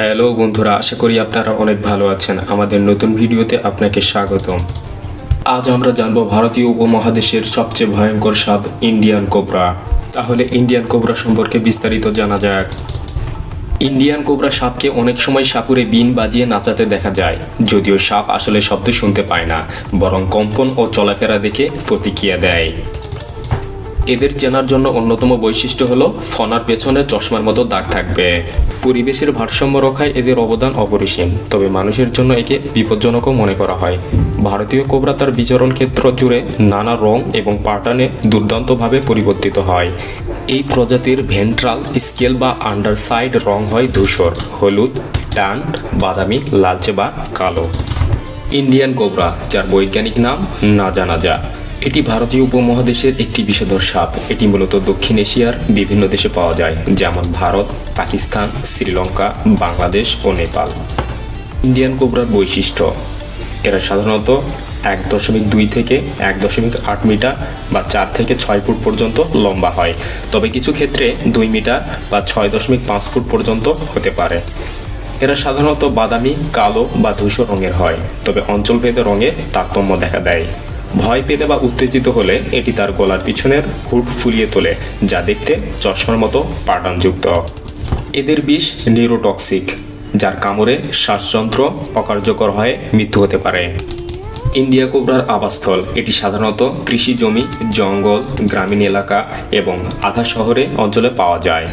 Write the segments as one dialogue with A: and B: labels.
A: Hello বন্ধুরা, আশা করি আপনারা অনেক ভালো আছেন। আমাদের নতুন ভিডিওতে আপনাকে স্বাগতম। আজ আমরা জানব ভারতীয় উপমহাদেশের সবচেয়ে ভয়ঙ্কর সাপ, ইন্ডিয়ান কোবরা। তাহলে ইন্ডিয়ান কোবরা সম্পর্কে বিস্তারিত জানা যাক। ইন্ডিয়ান কোবরা সাপকে অনেক সময় সাপুরে বিন বাজিয়ে নাচাতে দেখা যায়, যদিও সাপ আসলে শব্দ শুনতে পায় না, বরং কম্পন ও চলাফেরা দেখে প্রতিক্রিয়া দেয়। এদের চেনার জন্য অন্যতম বৈশিষ্ট্য হলো ফনার পেছনে চশমার মতো দাগ থাকবে। পরিবেশের ভারসাম্য রক্ষায় এদের অবদান অপরিসীম, তবে মানুষের জন্য একে বিপজ্জনকও মনে করা হয়। ভারতীয় কোবরা তার বিচরণ ক্ষেত্র জুড়ে নানা রং এবং প্যাটার্নে দুর্দান্তভাবে পরিবর্তিত হয়। এই প্রজাতির ভেন্ট্রাল স্কেল বা আন্ডারসাইড রং হয় ধূসর, হলুদ টান বাদামি, লালচে বা কালো। ইন্ডিয়ান কোবরা, যার বৈজ্ঞানিক নাম না জানা যা এটি ভারতীয় উপমহাদেশের একটি বিষধর সাপ। এটি মূলত দক্ষিণ এশিয়ার বিভিন্ন দেশে পাওয়া যায়, যেমন ভারত, পাকিস্তান, শ্রীলঙ্কা, বাংলাদেশ ও নেপাল। ইন্ডিয়ান কোবরার বৈশিষ্ট্য, এরা সাধারণত এক দশমিক দুই থেকে এক দশমিক আট মিটার বা চার থেকে ছয় ফুট পর্যন্ত লম্বা হয়। তবে কিছু ক্ষেত্রে দুই মিটার বা ছয় দশমিক পাঁচ ফুট পর্যন্ত হতে পারে। এরা সাধারণত বাদামি, কালো বা ধূসর রঙের হয়, তবে অঞ্চলভেদে রঙে তারতম্য দেখা দেয়। ভয় পেলে বা উত্তেজিত হলে এটি তার গলার পিছনের হুড ফুলিয়ে তোলে, যা দেখতে চশমার মতো প্যাটার্নযুক্ত এদের বিষ নিউরোটক্সিক, যার কামড়ে শ্বাসযন্ত্র অকার্যকর হয়ে মৃত্যু হতে পারে। ইন্ডিয়া কোবরার আবাসস্থল, এটি সাধারণত কৃষি জমি, জঙ্গল, গ্রামীণ এলাকা এবং আধা শহরে অঞ্চলে পাওয়া যায়।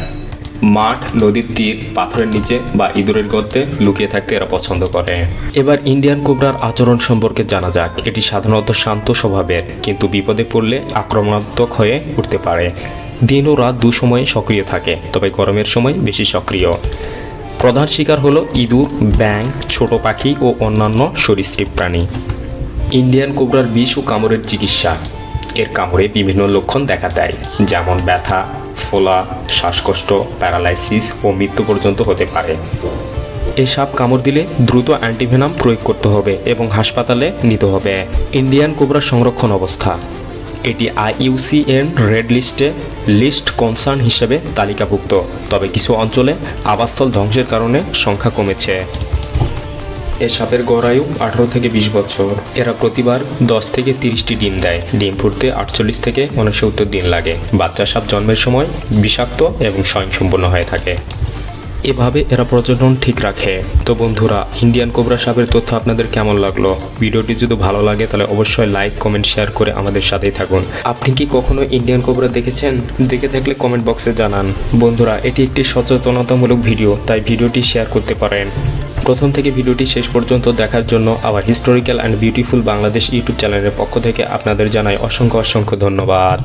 A: মাঠ, নদীর তীর, পাথরের নিচে বা ইঁদুরের গর্তে লুকিয়ে থাকতে এরা পছন্দ করে। এবার ইন্ডিয়ান কোবরার আচরণ সম্পর্কে জানা যাক। এটি সাধারণত শান্ত স্বভাবের, কিন্তু বিপদে পড়লে আক্রমণাত্মক হয়ে উঠতে পারে। দিন ও রাত দু সময়ে সক্রিয় থাকে, তবে গরমের সময় বেশি সক্রিয়। প্রধান শিকার হলো ইঁদুর, ব্যাঙ, ছোট পাখি ও অন্যান্য সরীসৃপ প্রাণী। ইন্ডিয়ান কোবরার বিষ ও কামড়ের চিকিৎসা। এর কামড়ে বিভিন্ন লক্ষণ দেখা দেয়, যেমন ব্যথা ফোলা, শ্বাসকষ্ট, প্যারালাইসিস ও মৃত্যু পর্যন্ত হতে পারে। এই সাপ কামড় দিলে দ্রুত অ্যান্টিভেনাম প্রয়োগ করতে হবে এবং হাসপাতালে নিতে হবে। ইন্ডিয়ান কোবরা সংরক্ষণ অবস্থা। এটি আইইউসিএন রেড লিস্টে লিস্ট কনসার্ন হিসেবে তালিকাভুক্ত। তবে কিছু অঞ্চলে আবাসস্থল ধ্বংসের কারণে সংখ্যা কমেছে। এ সাপের গড়ায়ু আঠারো থেকে বিশ বছর। এরা প্রতিবার দশ থেকে তিরিশটি ডিম দেয়। ডিম ফুটতে আটচল্লিশ থেকে উনসত্তর দিন লাগে। বাচ্চা সাপ জন্মের সময় বিষাক্ত এবং স্বয়ংসম্পূর্ণ হয়ে থাকে। এভাবে এরা প্রজনন ঠিক রাখে। তো বন্ধুরা, ইন্ডিয়ান কোবরা সাপের তথ্য আপনাদের কেমন লাগল? ভিডিওটি যদি ভালো লাগে, তাহলে অবশ্যই লাইক, কমেন্ট, শেয়ার করে আমাদের সাথেই থাকুন। আপনি কি কখনো ইন্ডিয়ান কোবরা দেখেছেন? দেখে থাকলে কমেন্ট বক্সে জানান। বন্ধুরা, এটি একটি সচেতনতামূলক ভিডিও, তাই ভিডিওটি শেয়ার করতে পারেন। প্রথম থেকে ভিডিওটি শেষ পর্যন্ত দেখার জন্য আবার historical and beautiful Bangladesh YouTube চ্যানেলের পক্ষ থেকে আপনাদের জানাই অসংখ্য অসংখ্য ধন্যবাদ।